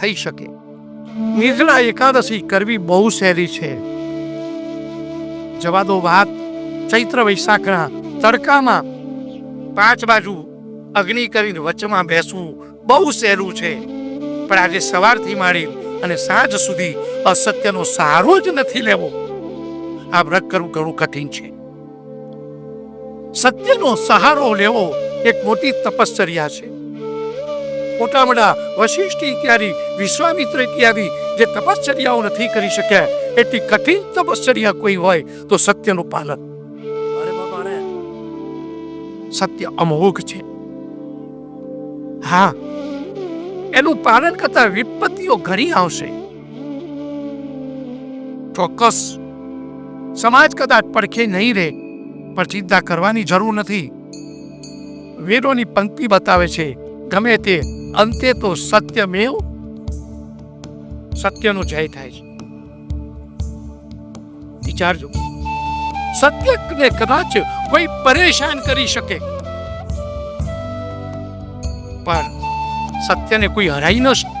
થઈ શકે. નિર્જળા એકાદશી કરવી બહુ સહેલી છે. જવા દો વાત. ચૈત્ર વૈશાખના તડકામાં પાંચ બાજુ અગ્નિ કરીને વચમાં બેસવું બહુ સહેલું છે. પણ આજે સવારથી માંડી અને સાંજ સુધી અસત્યનો સહારો જ નથી લેવો. આ વ્રત કરવું ઘણું કઠિન છે. સત્યનો સહારો લેવો એક મોટી તપશ્ચર્યા છે. મોટા મોટા ક્યારી વિશ્વામિત્ર ઇત્યાદિ જે તપશ્ચર્યાઓ નથી કરી શક્યા એટલી કઠિન તપશ્ચર્યા કોઈ હોય તો સત્યનું પાલન. સત્ય અમોઘ છે. હા. એનું પાલન કરતા વિપત્તિઓ ઘણી આવશે. ચોક્કસ. સમાજ કદાચ પડખે નહીં રહે પણ ચિંતા કરવાની જરૂર નથી. વેદોની પંક્તિ બતાવે છે ગમે તે અંતે તો સત્યમેવ સત્યનો જય થાય છે. વિચારજો. સત્યને કદાચ કોઈ પરેશાન કરી શકે. પણ સત્યને કોઈ હરાઈ ન શકે.